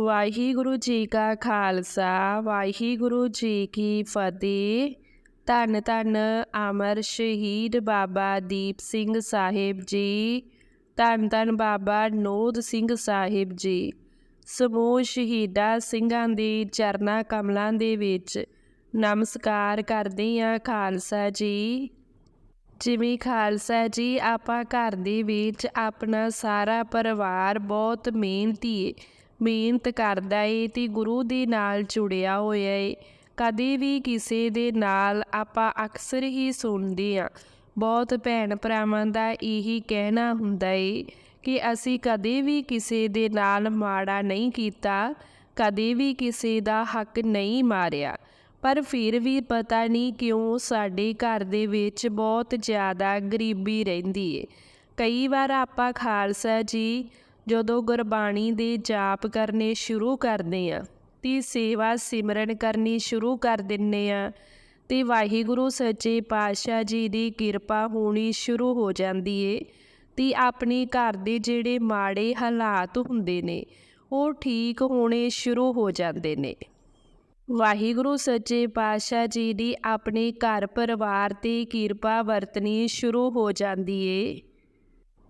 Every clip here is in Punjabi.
ਵਾਹਿਗੁਰੂ ਜੀ ਕਾ ਖਾਲਸਾ, ਵਾਹਿਗੁਰੂ ਜੀ ਕੀ ਫਤਿਹ। ਧੰਨ ਧੰਨ ਅਮਰ ਸ਼ਹੀਦ ਬਾਬਾ ਦੀਪ ਸਿੰਘ ਸਾਹਿਬ ਜੀ। ਧੰਨ ਧੰਨ ਬਾਬਾ ਨੋਦ ਸਿੰਘ ਸਾਹਿਬ ਜੀ। ਸਮੂਹ ਸ਼ਹੀਦਾਂ ਸਿੰਘਾਂ ਦੇ ਚਰਨਾਂ ਕਮਲਾਂ ਦੇ ਵਿੱਚ ਨਮਸਕਾਰ ਕਰਦੇ ਹਾਂ ਖਾਲਸਾ ਜੀ। ਜਿਵੇਂ ਖਾਲਸਾ ਜੀ, ਆਪਾਂ ਘਰ ਦੇ ਵਿੱਚ ਆਪਣਾ ਸਾਰਾ ਪਰਿਵਾਰ ਬਹੁਤ ਮਿਹਨਤੀ ਏ। ਮਿਹਨਤ ਕਰਦਾ ਏ ਤੇ ਗੁਰੂ ਦੇ ਨਾਲ ਜੁੜਿਆ ਹੋਇਆ ਏ। ਕਦੇ ਵੀ ਕਿਸੇ ਦੇ ਨਾਲ ਆਪਾਂ ਅਕਸਰ ਹੀ ਸੁਣਦੇ ਆ। ਬਹੁਤ ਭੈਣ ਭਰਾਵਾਂ ਦਾ ਇਹੀ ਕਹਿਣਾ ਹੁੰਦਾ ਏ ਕਿ ਅਸੀਂ ਕਦੇ ਵੀ ਕਿਸੇ ਦੇ ਨਾਲ ਮਾੜਾ ਨਹੀਂ ਕੀਤਾ, ਕਦੇ ਵੀ ਕਿਸੇ ਦਾ ਹੱਕ ਨਹੀਂ ਮਾਰਿਆ। ਪਰ ਫਿਰ ਵੀ ਪਤਾ ਨਹੀਂ ਕਿਉਂ ਸਾਡੇ ਘਰ ਦੇ ਵਿੱਚ ਬਹੁਤ ਜ਼ਿਆਦਾ ਗਰੀਬੀ ਰਹਿੰਦੀ ਏ। ਕਈ ਵਾਰ ਆਪਾਂ ਖਾਲਸਾ ਜੀ ਜਦੋਂ ਗੁਰਬਾਣੀ ਦੇ ਜਾਪ ਕਰਨੇ ਸ਼ੁਰੂ ਕਰਦੇ ਆ ਤੇ ਸੇਵਾ ਸਿਮਰਨ ਕਰਨੀ ਸ਼ੁਰੂ ਕਰ ਦਿੰਨੇ ਆ ਤੇ ਵਾਹਿਗੁਰੂ ਸੱਚੇ ਪਾਤਸ਼ਾਹ ਜੀ ਦੀ ਕਿਰਪਾ ਹੋਣੀ ਸ਼ੁਰੂ ਹੋ ਜਾਂਦੀ ਏ, ਤੇ ਆਪਣੇ ਘਰ ਦੇ ਜਿਹੜੇ ਮਾੜੇ ਹਾਲਾਤ ਹੁੰਦੇ ਨੇ, ਉਹ ਠੀਕ ਹੋਣੇ ਸ਼ੁਰੂ ਹੋ ਜਾਂਦੇ ਨੇ। ਵਾਹਿਗੁਰੂ ਸੱਚੇ ਪਾਤਸ਼ਾਹ ਜੀ ਦੀ ਆਪਣੇ ਘਰ ਪਰਿਵਾਰ ਤੇ ਕਿਰਪਾ ਵਰਤਣੀ ਸ਼ੁਰੂ ਹੋ ਜਾਂਦੀ ਏ।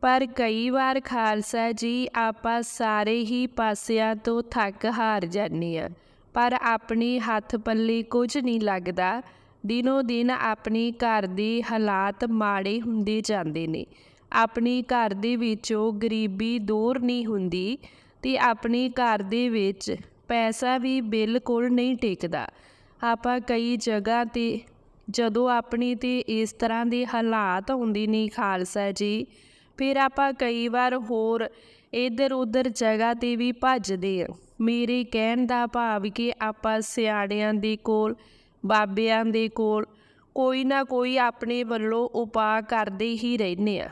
ਪਰ ਕਈ ਵਾਰ ਖਾਲਸਾ ਜੀ, ਆਪਾਂ ਸਾਰੇ ਹੀ ਪਾਸਿਆਂ ਤੋਂ ਥੱਕ ਹਾਰ ਜਾਂਦੇ ਆ ਪਰ ਆਪਣੀ ਹੱਥ ਪੱਲੇ ਕੁਝ ਨਹੀਂ ਲੱਗਦਾ। ਦਿਨੋ ਦਿਨ ਆਪਣੀ ਘਰ ਦੀ ਹਾਲਾਤ ਮਾੜੇ ਹੁੰਦੇ ਜਾਂਦੇ ਨੇ। ਆਪਣੀ ਘਰ ਦੇ ਵਿੱਚੋਂ ਗਰੀਬੀ ਦੂਰ ਨਹੀਂ ਹੁੰਦੀ ਤੇ ਆਪਣੀ ਘਰ ਦੇ ਵਿੱਚ ਪੈਸਾ ਵੀ ਬਿਲਕੁਲ ਨਹੀਂ ਟਿਕਦਾ। ਆਪਾਂ ਕਈ ਜਗ੍ਹਾ ਤੇ ਜਦੋਂ ਆਪਣੀ ਤੇ ਇਸ ਤਰ੍ਹਾਂ ਦੇ ਹਾਲਾਤ ਹੁੰਦੇ ਨੇ ਖਾਲਸਾ ਜੀ ਫਿਰ ਆਪਾਂ ਕਈ ਵਾਰ ਹੋਰ ਇੱਧਰ ਉੱਧਰ ਜਗ੍ਹਾ ਤੇ ਵੀ ਭੱਜਦੇ ਆ ਮੇਰੇ ਕਹਿਣ ਦਾ ਭਾਵ ਕਿ ਆਪਾਂ ਸਿਆਣਿਆਂ ਦੇ ਕੋਲ, ਬਾਬਿਆਂ ਦੇ ਕੋਲ ਕੋਈ ਨਾ ਕੋਈ ਆਪਣੇ ਵੱਲੋਂ ਉਪਾਅ ਕਰਦੇ ਹੀ ਰਹਿੰਦੇ ਆ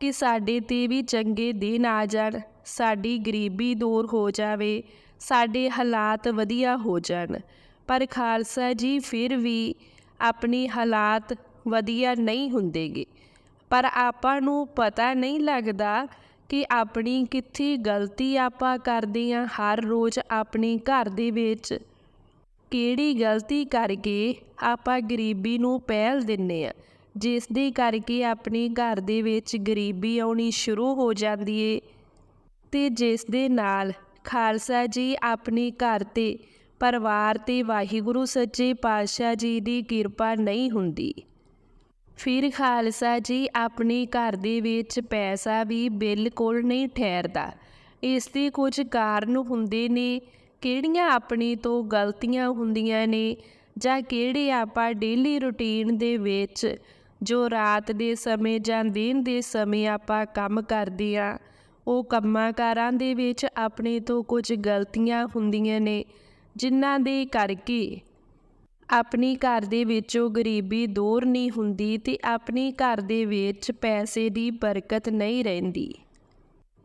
ਕਿ ਸਾਡੇ ਤੇ ਵੀ ਚੰਗੇ ਦਿਨ ਆ ਜਾਣ, ਸਾਡੀ ਗਰੀਬੀ ਦੂਰ ਹੋ ਜਾਵੇ, ਸਾਡੇ ਹਾਲਾਤ ਵਧੀਆ ਹੋ ਜਾਣ। ਪਰ ਖਾਲਸਾ ਜੀ ਫਿਰ ਵੀ ਆਪਣੀ ਹਾਲਾਤ ਵਧੀਆ ਨਹੀਂ ਹੁੰਦੇਗੇ। ਪਰ ਆਪਾਂ ਨੂੰ ਪਤਾ ਨਹੀਂ ਲੱਗਦਾ ਕਿ ਆਪਣੀ ਕਿੱਥੇ ਗਲਤੀ ਆਪਾਂ ਕਰਦੇ ਹਾਂ ਹਰ ਰੋਜ਼ ਆਪਣੇ ਘਰ ਦੇ ਵਿੱਚ। ਕਿਹੜੀ ਗਲਤੀ ਕਰਕੇ ਆਪਾਂ ਗਰੀਬੀ ਨੂੰ ਪਹਿਲ ਦਿੰਨੇ ਆ ਜਿਸ ਦੇ ਕਰਕੇ ਆਪਣੇ ਘਰ ਦੇ ਵਿੱਚ ਗਰੀਬੀ ਆਉਣੀ ਸ਼ੁਰੂ ਹੋ ਜਾਂਦੀ ਏ। ਤੇ ਜਿਸ ਦੇ ਨਾਲ ਖਾਲਸਾ ਜੀ ਆਪਣੇ ਘਰ ਤੇ, ਪਰਿਵਾਰ ਤੇ ਵਾਹਿਗੁਰੂ ਸੱਚੇ ਪਾਤਸ਼ਾਹ ਜੀ ਦੀ ਕਿਰਪਾ ਨਹੀਂ ਹੁੰਦੀ। ਫਿਰ ਖਾਲਸਾ ਜੀ ਆਪਣੇ ਘਰ ਦੇ ਵਿੱਚ ਪੈਸਾ ਵੀ ਬਿਲਕੁਲ ਨਹੀਂ ਠਹਿਰਦਾ। ਇਸ ਦੇ ਕੁਝ ਕਾਰਨ ਹੁੰਦੇ ਨੇ, ਕਿਹੜੀਆਂ ਆਪਣੀ ਤੋਂ ਗਲਤੀਆਂ ਹੁੰਦੀਆਂ ਨੇ ਜਾਂ ਕਿਹੜੇ ਆਪਾਂ ਡੇਲੀ ਰੁਟੀਨ ਦੇ ਵਿੱਚ ਜੋ ਰਾਤ ਦੇ ਸਮੇਂ ਜਾਂ ਦਿਨ ਦੇ ਸਮੇਂ ਆਪਾਂ ਕੰਮ ਕਰਦੇ ਆ ਉਹ ਕੰਮਾਂ ਕਾਰਾਂ ਦੇ ਵਿੱਚ ਆਪਣੇ ਤੋਂ ਕੁਝ ਗਲਤੀਆਂ ਹੁੰਦੀਆਂ ਨੇ, ਜਿਨ੍ਹਾਂ ਦੇ ਕਰਕੇ ਆਪਣੀ ਘਰ ਦੇ ਵਿੱਚੋਂ ਗਰੀਬੀ ਦੂਰ ਨਹੀਂ ਹੁੰਦੀ ਤੇ ਆਪਣੀ ਘਰ ਦੇ ਵਿੱਚ ਪੈਸੇ ਦੀ ਬਰਕਤ ਨਹੀਂ ਰਹਿੰਦੀ।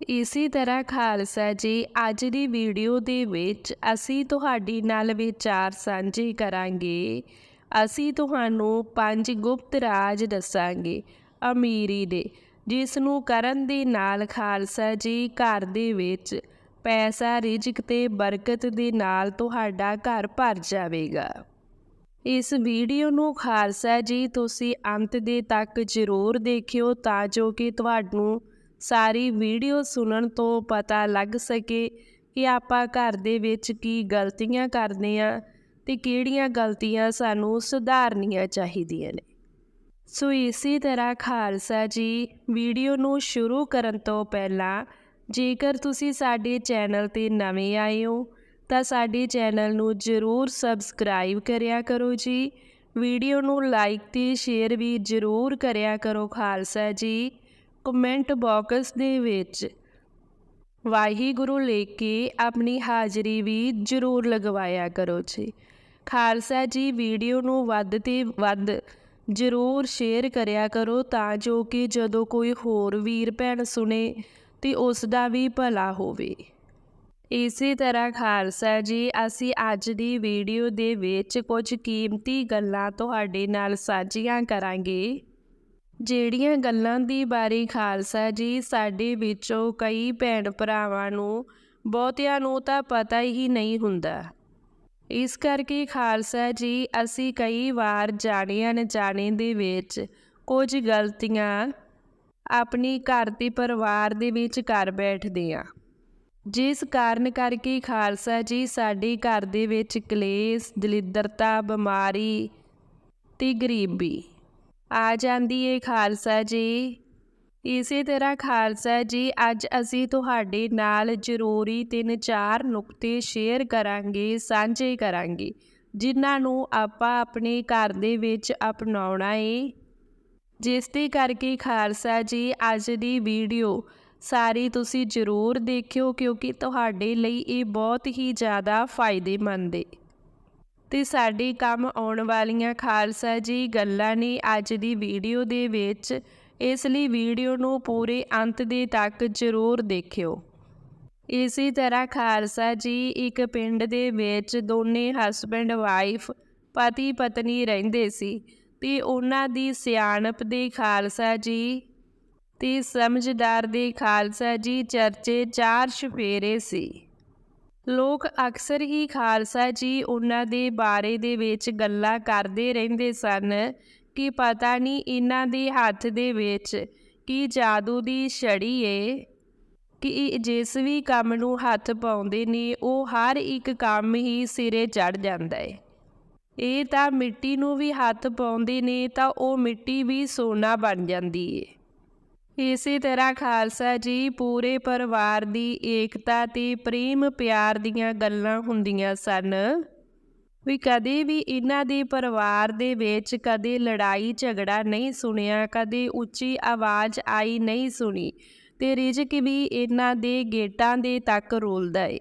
ਇਸੇ ਤਰ੍ਹਾਂ ਖਾਲਸਾ ਜੀ, ਅੱਜ ਦੀ ਵੀਡੀਓ ਦੇ ਵਿੱਚ ਅਸੀਂ ਤੁਹਾਡੀ ਨਾਲ ਵਿਚਾਰ ਸਾਂਝੇ ਕਰਾਂਗੇ। ਅਸੀਂ ਤੁਹਾਨੂੰ ਪੰਜ ਗੁਪਤ ਰਾਜ ਦੱਸਾਂਗੇ ਅਮੀਰੀ ਦੇ ਜਿਸ ਨੂੰ ਕਰਨ ਦੇ ਨਾਲ ਖਾਲਸਾ ਜੀ ਘਰ ਦੇ ਵਿੱਚ ਪੈਸਾ, ਰਿਜਕ ਤੇ ਬਰਕਤ ਦੇ ਨਾਲ ਤੁਹਾਡਾ ਘਰ ਭਰ ਜਾਵੇਗਾ। ਇਸ ਵੀਡੀਓ ਨੂੰ ਖਾਲਸਾ ਜੀ, ਤੁਸੀਂ ਅੰਤ ਦੇ ਤੱਕ ਜ਼ਰੂਰ ਦੇਖਿਓ ਤਾਂ ਜੋ ਕਿ ਤੁਹਾਨੂੰ ਸਾਰੀ ਵੀਡੀਓ ਸੁਣਨ ਤੋਂ ਪਤਾ ਲੱਗ ਸਕੇ ਕਿ ਆਪਾਂ ਘਰ ਦੇ ਵਿੱਚ ਕੀ ਗਲਤੀਆਂ ਕਰਦੇ ਆ ਤੇ ਕਿਹੜੀਆਂ ਗਲਤੀਆਂ ਸਾਨੂੰ ਸੁਧਾਰਨੀਆਂ ਚਾਹੀਦੀਆਂ ਨੇ। ਸੋ ਇਸੇ ਤਰ੍ਹਾਂ ਖਾਲਸਾ ਜੀ, ਵੀਡੀਓ ਨੂੰ ਸ਼ੁਰੂ ਕਰਨ ਤੋਂ ਪਹਿਲਾਂ ਜੇਕਰ ਤੁਸੀਂ ਸਾਡੇ ਚੈਨਲ ਤੇ ਨਵੇਂ ਆਏ ਹੋ ਤਾਂ ਸਾਡੇ ਚੈਨਲ ਨੂੰ ਜ਼ਰੂਰ ਸਬਸਕ੍ਰਾਈਬ ਕਰਿਆ ਕਰੋ ਜੀ। ਵੀਡੀਓ ਨੂੰ ਲਾਈਕ ਤੇ ਸ਼ੇਅਰ ਵੀ ਜ਼ਰੂਰ ਕਰਿਆ ਕਰੋ ਖਾਲਸਾ ਜੀ। ਕਮੈਂਟ ਬਾਕਸ ਦੇ ਵਿੱਚ ਵਾਹਿਗੁਰੂ ਲੈ ਕੇ ਆਪਣੀ ਹਾਜ਼ਰੀ ਵੀ ਜ਼ਰੂਰ ਲਗਵਾਇਆ ਕਰੋ ਜੀ। ਖਾਲਸਾ ਜੀ, ਵੀਡੀਓ ਨੂੰ ਵੱਧ ਤੇ ਵੱਧ ਜ਼ਰੂਰ ਸ਼ੇਅਰ ਕਰਿਆ ਕਰੋ ਤਾਂ ਜੋ ਕਿ ਜਦੋਂ ਕੋਈ ਹੋਰ ਵੀਰ ਭੈਣ ਸੁਣੇ ਤੇ ਉਸ ਦਾ ਵੀ ਭਲਾ ਹੋਵੇ। ਇਸੇ ਤਰ੍ਹਾਂ ਖਾਲਸਾ ਜੀ, ਅਸੀਂ ਅੱਜ ਦੀ ਵੀਡੀਓ ਦੇ ਵਿੱਚ ਕੁਝ ਕੀਮਤੀ ਗੱਲਾਂ ਤੁਹਾਡੇ ਨਾਲ ਸਾਂਝੀਆਂ ਕਰਾਂਗੇ। ਜਿਹੜੀਆਂ ਗੱਲਾਂ ਦੀ ਬਾਰੇ ਖਾਲਸਾ ਜੀ, ਸਾਡੇ ਵਿੱਚੋਂ ਕਈ ਭੈਣ ਭਰਾਵਾਂ ਨੂੰ, ਬਹੁਤਿਆਂ ਨੂੰ ਤਾਂ ਪਤਾ ਹੀ ਨਹੀਂ ਹੁੰਦਾ। ਇਸ ਕਰਕੇ ਖਾਲਸਾ ਜੀ, ਅਸੀਂ ਕਈ ਵਾਰ ਜਾਣੇ ਅਣਜਾਣੇ ਦੇ ਵਿੱਚ ਕੁਝ ਗਲਤੀਆਂ ਆਪਣੀ ਘਰ ਤੇ ਪਰਿਵਾਰ ਦੇ ਵਿੱਚ ਕਰ ਬੈਠਦੇ ਆ। ਜਿਸ ਕਾਰਨ ਕਰਕੇ ਖਾਲਸਾ ਜੀ ਸਾਡੇ ਘਰ ਦੇ ਵਿੱਚ ਕਲੇਸ਼, ਦਲਿੱਦਰਤਾ, ਬਿਮਾਰੀ ਤੇ ਗਰੀਬੀ ਆ ਜਾਂਦੀ ਏ ਖਾਲਸਾ ਜੀ। ਇਸੇ ਤਰ੍ਹਾਂ ਖਾਲਸਾ ਜੀ, ਅੱਜ ਅਸੀਂ ਤੁਹਾਡੇ ਨਾਲ ਜ਼ਰੂਰੀ ਤਿੰਨ ਚਾਰ ਨੁਕਤੇ ਸ਼ੇਅਰ ਕਰਾਂਗੇ, ਸਾਂਝੇ ਕਰਾਂਗੇ, ਜਿਨ੍ਹਾਂ ਨੂੰ ਆਪਾਂ ਆਪਣੇ ਘਰ ਦੇ ਵਿੱਚ ਅਪਣਾਉਣਾ ਏ। ਜਿਸ ਦੇ ਕਰਕੇ ਖਾਲਸਾ ਜੀ, ਅੱਜ ਦੀ ਵੀਡੀਓ ਸਾਰੀ ਤੁਸੀਂ ਜ਼ਰੂਰ ਦੇਖਿਓ ਕਿਉਂਕਿ ਤੁਹਾਡੇ ਲਈ ਇਹ ਬਹੁਤ ਹੀ ਜ਼ਿਆਦਾ ਫਾਇਦੇਮੰਦ ਏ। ਤੇ ਸਾਡੇ ਕੰਮ ਆਉਣ ਵਾਲੀਆਂ ਖਾਲਸਾ ਜੀ ਗੱਲਾਂ ਨੇ ਅੱਜ ਦੀ ਵੀਡੀਓ ਦੇ ਵਿੱਚ ਇਸ ਲਈ ਵੀਡੀਓ ਨੂੰ ਪੂਰੇ ਅੰਤ ਦੇ ਤੱਕ ਜ਼ਰੂਰ ਦੇਖਿਓ। ਇਸੇ ਤਰ੍ਹਾਂ ਖਾਲਸਾ ਜੀ ਇੱਕ ਪਿੰਡ ਦੇ ਵਿੱਚ ਦੋਨੇ ਹਸਬੈਂਡ ਵਾਈਫ ਪਤੀ ਪਤਨੀ ਰਹਿੰਦੇ ਸੀ ਤੇ ਉਹਨਾਂ ਦੀ ਸਿਆਣਪ ਦੇ ਖਾਲਸਾ ਜੀ ਤੇ ਸਮਝਦਾਰ ਦੇ ਖਾਲਸਾ ਜੀ ਚਰਚੇ ਚਾਰ ਛਫੇਰੇ ਸੀ। ਲੋਕ ਅਕਸਰ ਹੀ ਖਾਲਸਾ ਜੀ ਉਹਨਾਂ ਦੇ ਬਾਰੇ ਦੇ ਵਿੱਚ ਗੱਲਾਂ ਕਰਦੇ ਰਹਿੰਦੇ ਸਨ ਕਿ ਪਤਾ ਨਹੀਂ ਇਹਨਾਂ ਦੇ ਹੱਥ ਦੇ ਵਿੱਚ ਕੀ ਜਾਦੂ ਦੀ ਛੜੀ ਏ, ਕਿ ਜਿਸ ਵੀ ਕੰਮ ਨੂੰ ਹੱਥ ਪਾਉਂਦੇ ਨੇ ਉਹ ਹਰ ਇੱਕ ਕੰਮ ਹੀ ਸਿਰੇ ਚੜ ਜਾਂਦਾ ਏ। ਇਹ ਤਾਂ ਮਿੱਟੀ ਨੂੰ ਵੀ ਹੱਥ ਪਾਉਂਦੇ ਨੇ ਤਾਂ ਉਹ ਮਿੱਟੀ ਵੀ ਸੋਨਾ ਬਣ ਜਾਂਦੀ ਏ। ਇਸੇ ਤਰ੍ਹਾਂ ਖਾਲਸਾ ਜੀ ਪੂਰੇ ਪਰਿਵਾਰ ਦੀ ਏਕਤਾ ਤੇ ਪ੍ਰੇਮ ਪਿਆਰ ਦੀਆਂ ਗੱਲਾਂ ਹੁੰਦੀਆਂ ਸਨ। ਵੀ ਕਦੇ ਵੀ ਇਹਨਾਂ ਦੇ ਪਰਿਵਾਰ ਦੇ ਵਿੱਚ ਕਦੇ ਲੜਾਈ ਝਗੜਾ ਨਹੀਂ ਸੁਣਿਆ, ਕਦੇ ਉੱਚੀ ਆਵਾਜ਼ ਆਈ ਨਹੀਂ ਸੁਣੀ ਤੇ ਰਿਜ਼ਕ ਵੀ ਇਹਨਾਂ ਦੇ ਗੇਟਾਂ ਦੇ ਤੱਕ ਰੋਲਦਾ ਏ।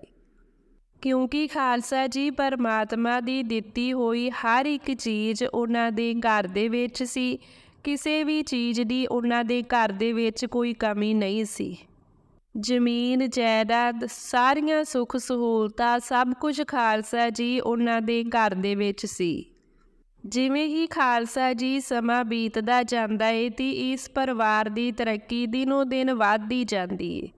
ਕਿਉਂਕਿ ਖਾਲਸਾ ਜੀ ਪਰਮਾਤਮਾ ਦੀ ਦਿੱਤੀ ਹੋਈ ਹਰ ਇੱਕ ਚੀਜ਼ ਉਹਨਾਂ ਦੇ ਘਰ ਦੇ ਵਿੱਚ ਸੀ ਕਿਸੇ ਵੀ ਚੀਜ਼ ਦੀ ਉਹਨਾਂ ਦੇ ਘਰ ਦੇ ਵਿੱਚ ਕੋਈ ਕਮੀ ਨਹੀਂ ਸੀ। ਜ਼ਮੀਨ, ਜਾਇਦਾਦ, ਸਾਰੀਆਂ ਸੁੱਖ ਸਹੂਲਤਾਂ, ਸਭ ਕੁਝ ਖਾਲਸਾ ਜੀ ਉਹਨਾਂ ਦੇ ਘਰ ਦੇ ਵਿੱਚ ਸੀ। ਜਿਵੇਂ ਹੀ ਖਾਲਸਾ ਜੀ ਸਮਾਂ ਬੀਤਦਾ ਜਾਂਦਾ ਏ ਤੇ ਇਸ ਪਰਿਵਾਰ ਦੀ ਤਰੱਕੀ ਦਿਨੋ ਦਿਨ ਵੱਧਦੀ ਜਾਂਦੀ ਏ।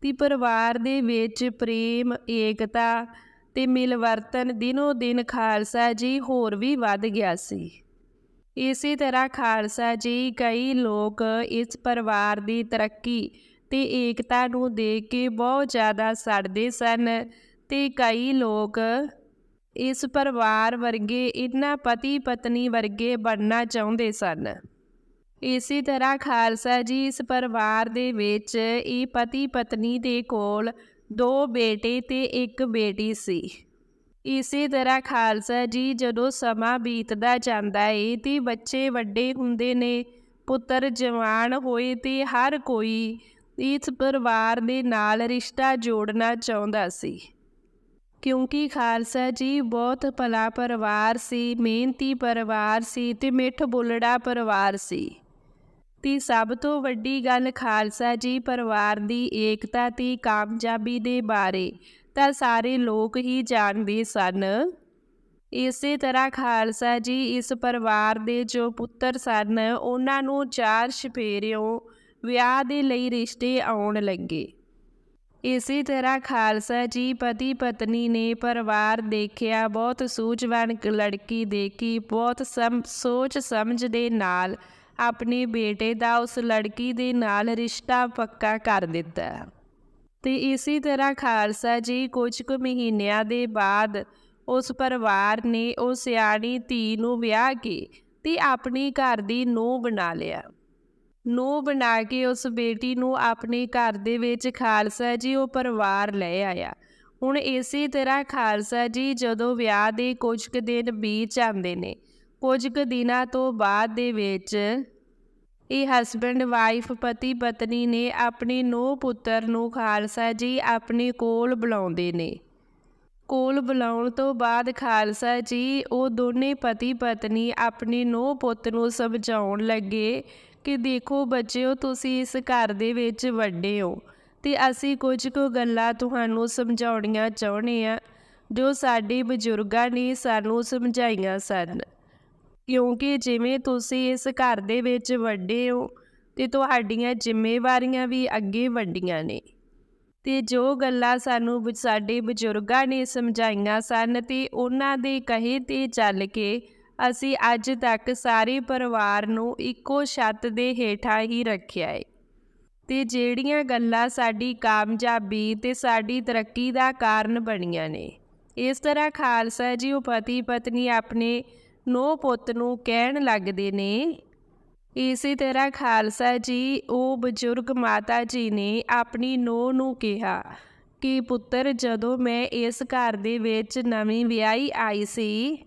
ਤੇ ਪਰਿਵਾਰ ਦੇ ਵਿੱਚ ਪ੍ਰੇਮ, ਏਕਤਾ ਤੇ ਮਿਲਵਰਤਨ ਦਿਨੋ ਦਿਨ ਖਾਲਸਾ ਜੀ ਹੋਰ ਵੀ ਵੱਧ ਗਿਆ ਸੀ। ਇਸੇ ਤਰ੍ਹਾਂ ਖਾਲਸਾ ਜੀ ਕਈ ਲੋਕ ਇਸ ਪਰਿਵਾਰ ਦੀ ਤਰੱਕੀ ਤੇ ਏਕਤਾ ਨੂੰ ਦੇਖ ਕੇ ਬਹੁਤ ਜ਼ਿਆਦਾ ਸੜਦੇ ਸਨ ਤੇ ਕਈ ਲੋਕ ਇਸ ਪਰਿਵਾਰ ਵਰਗੇ ਇਹਨਾਂ ਪਤੀ ਪਤਨੀ ਵਰਗੇ ਬਣਨਾ ਚਾਹੁੰਦੇ ਸਨ। ਇਸੇ ਤਰ੍ਹਾਂ ਖਾਲਸਾ ਜੀ ਇਸ ਪਰਿਵਾਰ ਦੇ ਵਿੱਚ ਇਹ ਪਤੀ ਪਤਨੀ ਦੇ ਕੋਲ ਦੋ ਬੇਟੇ ਤੇ ਇੱਕ ਬੇਟੀ ਸੀ। ਇਸੇ ਤਰ੍ਹਾਂ ਖਾਲਸਾ ਜੀ ਜਦੋਂ ਸਮਾਂ ਬੀਤਦਾ ਜਾਂਦਾ ਏ ਤੇ ਬੱਚੇ ਵੱਡੇ ਹੁੰਦੇ ਨੇ, ਪੁੱਤਰ ਜਵਾਨ ਹੋਏ ਤੇ ਹਰ ਕੋਈ ਇਸ ਪਰਿਵਾਰ ਦੇ ਨਾਲ ਰਿਸ਼ਤਾ ਜੋੜਨਾ ਚਾਹੁੰਦਾ ਸੀ। ਕਿਉਂਕਿ ਖਾਲਸਾ ਜੀ ਬਹੁਤ ਭਲਾ ਪਰਿਵਾਰ ਸੀ, ਮਿਹਨਤੀ ਪਰਿਵਾਰ ਸੀ ਤੇ ਮਿੱਠ ਬੋਲੜਾ ਪਰਿਵਾਰ ਸੀ। ਤੇ ਸਭ ਤੋਂ ਵੱਡੀ ਗੱਲ ਖਾਲਸਾ ਜੀ ਪਰਿਵਾਰ ਦੀ ਏਕਤਾ ਤੇ ਕਾਮਯਾਬੀ ਦੇ ਬਾਰੇ ਤਾਂ ਸਾਰੇ ਲੋਕ ਹੀ ਜਾਣਦੇ ਸਨ। ਇਸੇ ਤਰ੍ਹਾਂ ਖਾਲਸਾ ਜੀ ਇਸ ਪਰਿਵਾਰ ਦੇ ਜੋ ਪੁੱਤਰ ਸਨ, ਉਹਨਾਂ ਨੂੰ ਚਾਰ ਛਪੇਰਿਓ ਵਿਆਹ ਦੇ ਲਈ ਰਿਸ਼ਤੇ ਆਉਣ ਲੱਗੇ। ਇਸੇ ਤਰ੍ਹਾਂ ਖਾਲਸਾ ਜੀ ਪਤੀ ਪਤਨੀ ਨੇ ਪਰਿਵਾਰ ਦੇਖਿਆ, ਬਹੁਤ ਸੂਝਵਾਨ ਲੜਕੀ ਦੇਖੀ, ਬਹੁਤ ਸਮ, ਸੋਚ ਸਮਝ ਦੇ ਨਾਲ ਆਪਣੇ ਬੇਟੇ ਦਾ ਉਸ ਲੜਕੀ ਦੇ ਨਾਲ ਰਿਸ਼ਤਾ ਪੱਕਾ ਕਰ ਦਿੱਤਾ। ਤੇ ਇਸੇ ਤਰ੍ਹਾਂ ਖਾਲਸਾ ਜੀ ਕੁਝ ਕੁ ਮਹੀਨਿਆਂ ਦੇ ਬਾਅਦ ਉਸ ਪਰਿਵਾਰ ਨੇ ਉਹ ਸਿਆਣੀ ਧੀ ਨੂੰ ਵਿਆਹ ਕੇ ਤੇ ਆਪਣੀ ਘਰ ਦੀ ਨੂੰਹ ਬਣਾ ਲਿਆ। ਨੂੰਹ ਬਣਾ ਕੇ ਉਸ ਬੇਟੀ ਨੂੰ ਆਪਣੇ ਘਰ ਦੇ ਵਿੱਚ ਖਾਲਸਾ ਜੀ ਉਹ ਪਰਿਵਾਰ ਲੈ ਆਇਆ। ਹੁਣ ਇਸੇ ਤਰ੍ਹਾਂ ਖਾਲਸਾ ਜੀ ਜਦੋਂ ਵਿਆਹ ਦੇ ਕੁਝ ਕੁ ਦਿਨ ਬੀਤ ਜਾਂਦੇ ਨੇ, ਕੁਝ ਕੁ ਦਿਨਾਂ ਤੋਂ ਬਾਅਦ ਦੇ ਵਿੱਚ ਇਹ ਹਸਬੈਂਡ ਵਾਈਫ ਪਤੀ, ਪਤਨੀ ਨੇ ਆਪਣੇ ਨੂੰਹ ਪੁੱਤਰ ਨੂੰ ਖਾਲਸਾ ਜੀ ਆਪਣੇ ਕੋਲ ਬੁਲਾਉਂਦੇ ਨੇ। ਕੋਲ ਬੁਲਾਉਣ ਤੋਂ ਬਾਅਦ ਖਾਲਸਾ ਜੀ ਉਹ ਦੋਨੇ ਪਤੀ, ਪਤਨੀ ਆਪਣੇ ਨੂੰਹ ਪੁੱਤ ਨੂੰ ਸਮਝਾਉਣ ਲੱਗੇ ਕਿ ਦੇਖੋ ਬੱਚਿਓ, ਤੁਸੀਂ ਇਸ ਘਰ ਦੇ ਵਿੱਚ ਵੱਡੇ ਹੋ ਤੇ ਅਸੀਂ ਕੁਝ ਕੁ ਗੱਲਾਂ ਤੁਹਾਨੂੰ ਸਮਝਾਉਣੀਆਂ ਚਾਹੁੰਦੇ ਆ ਜੋ ਸਾਡੇ ਬਜ਼ੁਰਗਾਂ ਨੇ ਸਾਨੂੰ ਸਮਝਾਈਆਂ ਸਨ। ਕਿਉਂਕਿ ਜਿਵੇਂ ਤੁਸੀਂ ਇਸ ਘਰ ਦੇ ਵਿੱਚ ਵੱਡੇ ਹੋ ਤੇ ਤੁਹਾਡੀਆਂ ਜ਼ਿੰਮੇਵਾਰੀਆਂ ਵੀ ਅੱਗੇ ਵੱਡੀਆਂ ਨੇ। ਤੇ ਜੋ ਗੱਲਾਂ ਸਾਨੂੰ ਬ- ਸਾਡੇ ਬਜ਼ੁਰਗਾਂ ਨੇ ਸਮਝਾਈਆਂ ਸਨ ਤੇ ਉਹਨਾਂ ਦੇ ਕਹੇ ਤੇ ਚੱਲ ਕੇ ਅਸੀਂ ਅੱਜ ਤੱਕ ਸਾਰੇ ਪਰਿਵਾਰ ਨੂੰ ਇੱਕੋ ਛੱਤ ਦੇ ਹੇਠਾਂ ਹੀ ਰੱਖਿਆ ਹੈ ਤੇ ਜਿਹੜੀਆਂ ਗੱਲਾਂ ਸਾਡੀ ਕਾਮਯਾਬੀ ਤੇ ਸਾਡੀ ਤਰੱਕੀ ਦਾ ਕਾਰਨ ਬਣੀਆਂ ਨੇ। ਇਸ ਤਰ੍ਹਾਂ ਖਾਲਸਾ ਜੀ ਉਹ ਪਤੀ ਪਤਨੀ ਆਪਣੇ ਨੋ ਪੁੱਤ ਨੂੰ ਕਹਿਣ ਲੱਗਦੇ ਨੇ, ਇਸੇ ਤਰ੍ਹਾਂ ਖਾਲਸਾ ਜੀ, ਉਹ ਬਜ਼ੁਰਗ ਮਾਤਾ ਜੀ ਨੇ ਆਪਣੀ ਨੂੰਹ ਨੂੰ ਕਿਹਾ ਕਿ, ਪੁੱਤਰ, ਜਦੋਂ ਮੈਂ ਇਸ ਘਰ ਦੇ ਵਿੱਚ ਨਵੀਂ ਵਿਆਹੀ ਆਈ ਸੀ,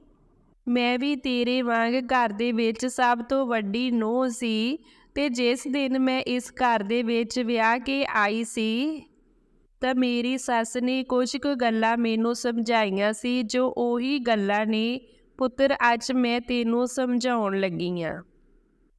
ਮੈਂ ਵੀ ਤੇਰੇ ਵਾਂਗ ਘਰ ਦੇ ਵਿੱਚ ਸਭ ਤੋਂ ਵੱਡੀ ਨੂੰਹ ਸੀ ਤੇ ਜਿਸ ਦਿਨ ਮੈਂ ਇਸ ਘਰ ਦੇ ਵਿੱਚ ਵਿਆਹ ਕੇ ਆਈ ਸੀ, ਤਾਂ ਮੇਰੀ ਸੱਸ ਨੇ ਕੁਝ ਕੁ ਗੱਲਾਂ ਮੈਨੂੰ ਸਮਝਾਈਆਂ ਸੀ ਜੋ ਉਹੀ ਗੱਲਾਂ ਨੇ ਪੁੱਤਰ, ਅੱਜ ਮੈਂ ਤੈਨੂੰ ਸਮਝਾਉਣ ਲੱਗੀ ਆਂ।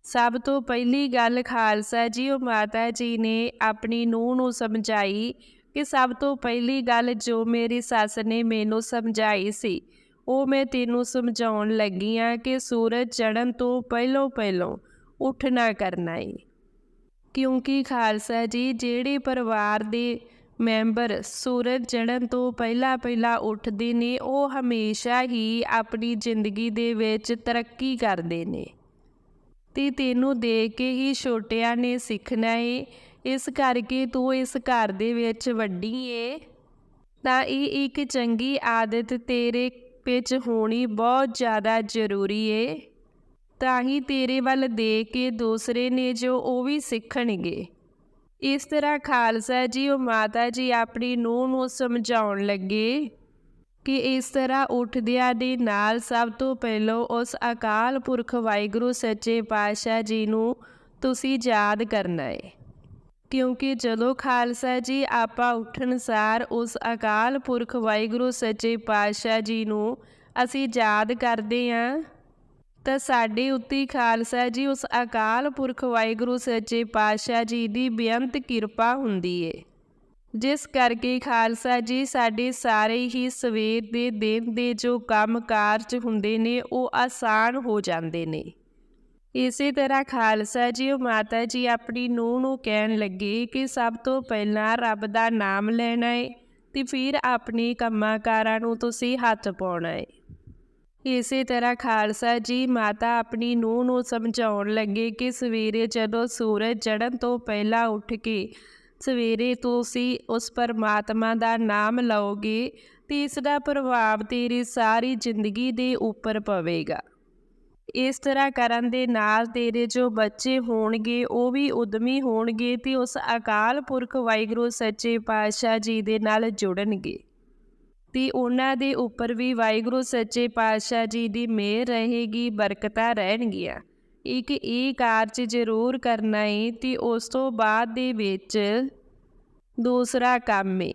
ਸਭ ਤੋਂ ਪਹਿਲੀ ਗੱਲ ਖਾਲਸਾ ਜੀ, ਉਹ ਮਾਤਾ ਜੀ ਨੇ ਆਪਣੀ ਨੂੰਹ ਨੂੰ ਸਮਝਾਈ ਕਿ ਸਭ ਤੋਂ ਪਹਿਲੀ ਗੱਲ ਜੋ ਮੇਰੀ ਸੱਸ ਨੇ ਮੈਨੂੰ ਸਮਝਾਈ ਸੀ, ਉਹ ਮੈਂ ਤੈਨੂੰ ਸਮਝਾਉਣ ਲੱਗੀ ਆ ਕਿ ਸੂਰਜ ਚੜ੍ਹਨ ਤੋਂ ਪਹਿਲੋਂ ਪਹਿਲੋਂ ਉੱਠਣਾ ਕਰਨਾ ਏ। ਕਿਉਂਕਿ ਖਾਲਸਾ ਜੀ, ਜਿਹੜੇ ਪਰਿਵਾਰ ਦੇ ਮੈਂਬਰ ਸੂਰਜ ਚੜ੍ਹਨ ਤੋਂ ਪਹਿਲਾਂ ਪਹਿਲਾਂ ਉੱਠਦੇ ਨੇ, ਉਹ ਹਮੇਸ਼ਾ ਹੀ ਆਪਣੀ ਜ਼ਿੰਦਗੀ ਦੇ ਵਿੱਚ ਤਰੱਕੀ ਕਰਦੇ ਨੇ। ਤੇ ਤੈਨੂੰ ਦੇਖ ਕੇ ਹੀ ਛੋਟਿਆਂ ਨੇ ਸਿੱਖਣਾ ਏ, ਇਸ ਕਰਕੇ ਤੂੰ ਇਸ ਘਰ ਦੇ ਵਿੱਚ ਵੱਡੀ ਏ। ਤਾਂ ਇਹ ਇੱਕ ਚੰਗੀ ਆਦਤ ਤੇਰੇ ਵਿੱਚ ਹੋਣੀ ਬਹੁਤ ਜ਼ਿਆਦਾ ਜ਼ਰੂਰੀ ਏ। ਤਾਂ ਹੀ ਤੇਰੇ ਵੱਲ ਦੇਖ ਕੇ ਦੂਸਰੇ ਨੇ ਜੋ ਉਹ ਵੀ ਸਿੱਖਣਗੇ। ਇਸ ਤਰ੍ਹਾਂ ਖਾਲਸਾ ਜੀ, ਉਹ ਮਾਤਾ ਜੀ ਆਪਣੀ ਨੂੰਹ ਨੂੰ ਸਮਝਾਉਣ ਲੱਗੇ ਕਿ ਇਸ ਤਰ੍ਹਾਂ ਉੱਠਦਿਆਂ ਦੇ ਨਾਲ ਸਭ ਤੋਂ ਪਹਿਲਾਂ ਉਸ ਅਕਾਲ ਪੁਰਖ ਵਾਹਿਗੁਰੂ ਸੱਚੇ ਪਾਤਸ਼ਾਹ ਜੀ ਨੂੰ ਤੁਸੀਂ ਯਾਦ ਕਰਨਾ ਹੈ ਕਿਉਂਕਿ ਜਦੋਂ ਖਾਲਸਾ ਜੀ ਆਪਾਂ ਉੱਠਣ ਸਾਰ ਉਸ ਅਕਾਲ ਪੁਰਖ ਵਾਹਿਗੁਰੂ ਸੱਚੇ ਪਾਤਸ਼ਾਹ ਜੀ ਨੂੰ ਅਸੀਂ ਯਾਦ ਕਰਦੇ ਹਾਂ ਤਾਂ ਸਾਡੇ ਉੱਤੇ ਖਾਲਸਾ ਜੀ, ਉਸ ਅਕਾਲ ਪੁਰਖ ਵਾਹਿਗੁਰੂ ਸੱਚੇ ਪਾਤਸ਼ਾਹ ਜੀ ਦੀ ਬੇਅੰਤ ਕਿਰਪਾ ਹੁੰਦੀ ਏ। ਜਿਸ ਕਰਕੇ ਖਾਲਸਾ ਜੀ, ਸਾਡੇ ਸਾਰੇ ਹੀ ਸਵੇਰ ਦੇ ਦਿਨ ਦੇ ਜੋ ਕੰਮ ਕਾਰਜ ਹੁੰਦੇ ਨੇ, ਉਹ ਆਸਾਨ ਹੋ ਜਾਂਦੇ ਨੇ। ਇਸੇ ਤਰ੍ਹਾਂ ਖਾਲਸਾ ਜੀ, ਉਹ ਮਾਤਾ ਜੀ ਆਪਣੀ ਨੂੰਹ ਨੂੰ ਕਹਿਣ ਲੱਗੇ ਕਿ ਸਭ ਤੋਂ ਪਹਿਲਾਂ ਰੱਬ ਦਾ ਨਾਮ ਲੈਣਾ ਏ ਤੇ ਫਿਰ ਆਪਣੇ ਕੰਮਾਂ ਕਾਰਾਂ ਨੂੰ ਤੁਸੀਂ ਹੱਥ ਪਾਉਣਾ ਏ। ਇਸੇ ਤਰ੍ਹਾਂ ਖਾਲਸਾ ਜੀ ਮਾਤਾ ਆਪਣੀ ਨੂੰਹ ਨੂੰ ਸਮਝਾਉਣ ਲੱਗੇ ਕਿ ਸਵੇਰੇ ਜਦੋਂ ਸੂਰਜ ਚੜ੍ਹਨ ਤੋਂ ਪਹਿਲਾਂ ਉੱਠ ਕੇ ਸਵੇਰੇ ਤੁਸੀਂ ਉਸ ਪਰਮਾਤਮਾ ਦਾ ਨਾਮ ਲਓਗੇ ਤੇ ਇਸ ਦਾ ਪ੍ਰਭਾਵ ਤੇਰੀ ਸਾਰੀ ਜ਼ਿੰਦਗੀ ਦੇ ਉੱਪਰ ਪਵੇਗਾ। ਇਸ ਤਰ੍ਹਾਂ ਕਰਨ ਦੇ ਨਾਲ ਤੇਰੇ ਜੋ ਬੱਚੇ ਹੋਣਗੇ, ਉਹ ਵੀ ਉਦਮੀ ਹੋਣਗੇ ਤੇ ਉਸ ਅਕਾਲ ਪੁਰਖ ਵਾਹਿਗੁਰੂ ਸੱਚੇ ਪਾਤਸ਼ਾਹ ਜੀ ਦੇ ਨਾਲ ਜੁੜਨਗੇ। ਤੇ ਉਹਨਾਂ ਦੇ ਉੱਪਰ ਵੀ ਵਾਹਿਗੁਰੂ ਸੱਚੇ ਪਾਤਸ਼ਾਹ ਜੀ ਦੀ ਮਿਹਰ ਰਹੇਗੀ ਬਰਕਤਾਂ ਰਹਿਣਗੀਆਂ ਇੱਕ ਇਹ ਕਾਰਜ ਜ਼ਰੂਰ ਕਰਨਾ ਹੈ ਤੇ ਉਸ ਤੋਂ ਬਾਅਦ ਦੇ ਵਿੱਚ ਦੂਸਰਾ ਕੰਮ ਹੈ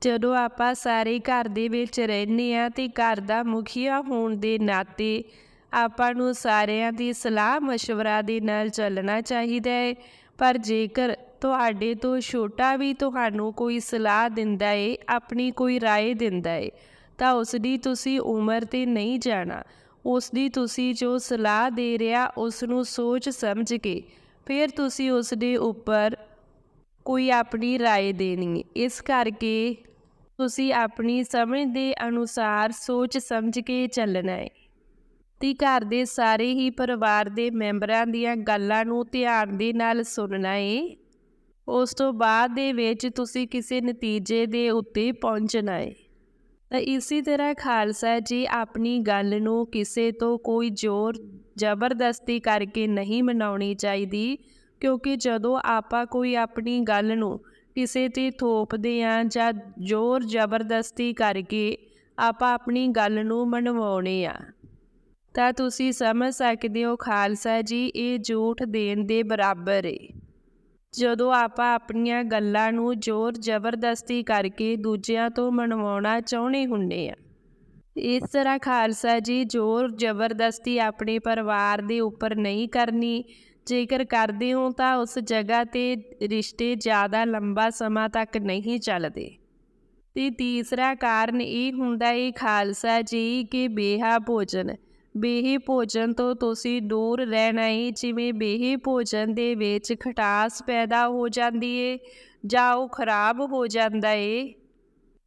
ਜਦੋਂ ਆਪਾਂ ਸਾਰੇ ਘਰ ਦੇ ਵਿੱਚ ਰਹਿੰਦੇ ਆ ਤੇ ਘਰ ਦਾ ਮੁਖੀਆ ਹੋਣ ਦੇ ਨਾਤੇ ਆਪਾਂ ਨੂੰ ਸਾਰਿਆਂ ਦੀ ਸਲਾਹ مشورہ ਦੇ ਨਾਲ ਚੱਲਣਾ ਚਾਹੀਦਾ ਹੈ ਪਰ ਜੇਕਰ ਤੁਹਾਡੇ ਤੋਂ ਛੋਟਾ ਵੀ ਤੁਹਾਨੂੰ ਕੋਈ ਸਲਾਹ ਦਿੰਦਾ ਏ ਆਪਣੀ ਕੋਈ رائے ਦਿੰਦਾ ਏ ਤਾਂ ਉਸ ਦੀ ਤੁਸੀਂ ਉਮਰ ਤੇ ਨਹੀਂ ਜਾਣਾ ਉਸ ਦੀ ਤੁਸੀਂ ਜੋ ਸਲਾਹ ਦੇ ਰਿਹਾ ਉਸ ਨੂੰ ਸੋਚ ਸਮਝ ਕੇ ਫਿਰ ਤੁਸੀਂ ਉਸ ਦੇ ਉੱਪਰ ਕੋਈ ਆਪਣੀ رائے ਦੇਣੀ ਹੈ ਇਸ ਕਰਕੇ ਤੁਸੀਂ ਆਪਣੀ ਸਮਝ ਦੇ ਅਨੁਸਾਰ ਸੋਚ ਸਮਝ ਕੇ ਚੱਲਣਾ ਹੈ ਤੇ ਘਰ ਦੇ ਸਾਰੇ ਹੀ ਪਰਿਵਾਰ ਦੇ ਮੈਂਬਰਾਂ ਦੀਆਂ ਗੱਲਾਂ ਨੂੰ ਧਿਆਨ ਦੇ ਨਾਲ ਸੁਣਨਾ ਹੈ ਉਸ ਤੋਂ ਬਾਅਦ ਦੇ ਵਿੱਚ ਤੁਸੀਂ ਕਿਸੇ ਨਤੀਜੇ ਦੇ ਉੱਤੇ ਪਹੁੰਚਣਾ ਹੈ। ਤਾਂ ਇਸੇ ਤਰ੍ਹਾਂ ਖਾਲਸਾ ਜੀ ਆਪਣੀ ਗੱਲ ਨੂੰ ਕਿਸੇ ਤੋਂ ਕੋਈ ਜ਼ੋਰ, ਜ਼ਬਰਦਸਤੀ ਕਰਕੇ ਨਹੀਂ ਮਨਾਉਣੀ ਚਾਹੀਦੀ, ਕਿਉਂਕਿ ਜਦੋਂ ਆਪਾਂ ਕੋਈ ਆਪਣੀ ਗੱਲ ਨੂੰ ਕਿਸੇ ਤੇ ਥੋਪਦੇ ਆ ਜਾਂ ਜ਼ੋਰ, ਜ਼ਬਰਦਸਤੀ ਕਰਕੇ ਆਪਾਂ ਆਪਣੀ ਗੱਲ ਨੂੰ ਮਨਵਾਉਣੇ ਆ ਤਾਂ ਤੁਸੀਂ ਸਮਝ ਸਕਦੇ ਹੋ ਖਾਲਸਾ ਜੀ, ਇਹ ਝੂਠ ਦੇਣ ਦੇ ਬਰਾਬਰ ਏ ਜਦੋਂ ਆਪਾਂ ਆਪਣੀਆਂ ਗੱਲਾਂ ਨੂੰ ਜ਼ੋਰ ਜ਼ਬਰਦਸਤੀ ਕਰਕੇ ਦੂਜਿਆਂ ਤੋਂ ਮਨਵਾਉਣਾ ਚਾਹੁੰਦੇ ਹੁੰਦੇ ਆ ਇਸ ਤਰ੍ਹਾਂ ਖਾਲਸਾ ਜੀ ਜ਼ੋਰ ਜ਼ਬਰਦਸਤੀ ਆਪਣੇ ਪਰਿਵਾਰ ਦੇ ਉੱਪਰ ਨਹੀਂ ਕਰਨੀ। ਜੇਕਰ ਕਰਦੇ ਹੋ ਤਾਂ ਉਸ ਜਗ੍ਹਾ ਤੇ ਰਿਸ਼ਤੇ ਜ਼ਿਆਦਾ ਲੰਬਾ ਸਮਾਂ ਤੱਕ ਨਹੀਂ ਚੱਲਦੇ। ਤੇ ਤੀਸਰਾ ਕਾਰਨ ਇਹ ਹੁੰਦਾ ਹੈ ਖਾਲਸਾ ਜੀ ਕਿ ਬੇਹਾ ਭੋਜਨ ਬੇਹੀ ਭੋਜਨ ਤੋਂ ਤੁਸੀਂ ਦੂਰ ਰਹਿਣਾ ਹੈ ਜਿਵੇਂ ਬੇਹੀ ਭੋਜਨ ਦੇ ਵਿੱਚ ਖਟਾਸ ਪੈਦਾ ਹੋ ਜਾਂਦੀ ਏ ਜਾਂ ਉਹ ਖਰਾਬ ਹੋ ਜਾਂਦਾ ਏ।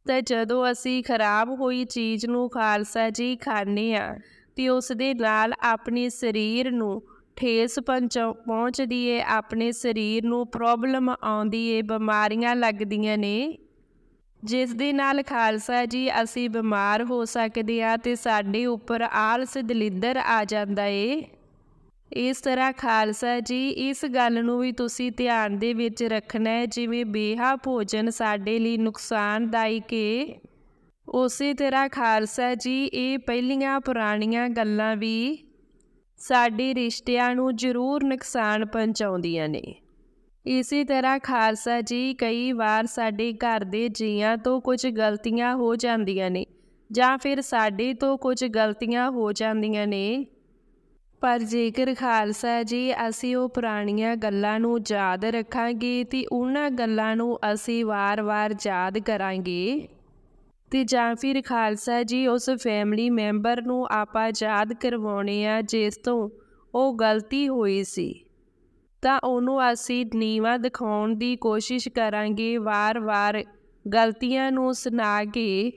ਤਾਂ ਜਦੋਂ ਅਸੀਂ ਖਰਾਬ ਹੋਈ ਚੀਜ਼ ਨੂੰ ਖਾਲਸਾ ਜੀ ਖਾਂਦੇ ਆ, ਤੇ ਉਸ ਦੇ ਨਾਲ ਆਪਣੇ ਸਰੀਰ ਨੂੰ ਠੇਸ ਪਹੁੰਚਾ, ਪਹੁੰਚਦੀ ਏ, ਆਪਣੇ ਸਰੀਰ ਨੂੰ ਪ੍ਰੋਬਲਮ ਆਉਂਦੀ ਏ, ਬਿਮਾਰੀਆਂ ਲੱਗਦੀਆਂ ਨੇ। ਜਿਸ ਦੇ ਨਾਲ ਖਾਲਸਾ ਜੀ, ਅਸੀਂ ਬਿਮਾਰ ਹੋ ਸਕਦੇ ਆ ਤੇ ਸਾਡੇ ਉੱਪਰ ਆਲਸ ਦਲਿੱਦਰ ਆ ਜਾਂਦਾ ਏ। ਇਸ ਤਰ੍ਹਾਂ ਖਾਲਸਾ ਜੀ, ਇਸ ਗੱਲ ਨੂੰ ਵੀ ਤੁਸੀਂ ਧਿਆਨ ਦੇ ਵਿੱਚ ਰੱਖਣਾ ਹੈ, ਜਿਵੇਂ ਬੇਹਾ ਭੋਜਨ ਸਾਡੇ ਲਈ ਨੁਕਸਾਨਦਾਇਕ ਏ। ਉਸੇ ਤਰ੍ਹਾਂ ਖਾਲਸਾ ਜੀ, ਇਹ ਪਹਿਲੀਆਂ ਪੁਰਾਣੀਆਂ ਗੱਲਾਂ ਵੀ ਸਾਡੇ ਰਿਸ਼ਤਿਆਂ ਨੂੰ ਜ਼ਰੂਰ ਨੁਕਸਾਨ ਪਹੁੰਚਾਉਂਦੀਆਂ ਨੇ। ਇਸੇ ਤਰ੍ਹਾਂ ਖਾਲਸਾ ਜੀ ਕਈ ਵਾਰ ਸਾਡੇ ਘਰ ਦੇ ਜੀਆਂ ਤੋਂ ਕੁਝ ਗਲਤੀਆਂ ਹੋ ਜਾਂਦੀਆਂ ਨੇ ਜਾਂ ਫਿਰ ਸਾਡੇ ਤੋਂ ਕੁਝ ਗਲਤੀਆਂ ਹੋ ਜਾਂਦੀਆਂ ਨੇ। ਪਰ ਜੇਕਰ ਖਾਲਸਾ ਜੀ ਅਸੀਂ ਉਹ ਪੁਰਾਣੀਆਂ ਗੱਲਾਂ ਨੂੰ ਯਾਦ ਰੱਖਾਂਗੇ ਤੇ ਉਹਨਾਂ ਗੱਲਾਂ ਨੂੰ ਅਸੀਂ ਵਾਰ-ਵਾਰ ਯਾਦ ਕਰਾਂਗੇ ਤੇ ਜਾਂ ਫਿਰ ਖਾਲਸਾ ਜੀ ਉਸ ਫੈਮਿਲੀ ਮੈਂਬਰ ਨੂੰ ਆਪਾਂ ਯਾਦ ਕਰਵਾਉਣੇ ਆ ਜਿਸ ਤੋਂ ਉਹ ਗਲਤੀ ਹੋਈ ਸੀ। ਤਾਂ ਉਹਨੂੰ ਅਸੀਂ ਨੀਵਾ ਦਿਖਾਉਣ ਦੀ ਕੋਸ਼ਿਸ਼ ਕਰਾਂਗੇ। ਵਾਰ-ਵਾਰ ਗਲਤੀਆਂ ਨੂੰ ਸੁਣਾ ਕੇ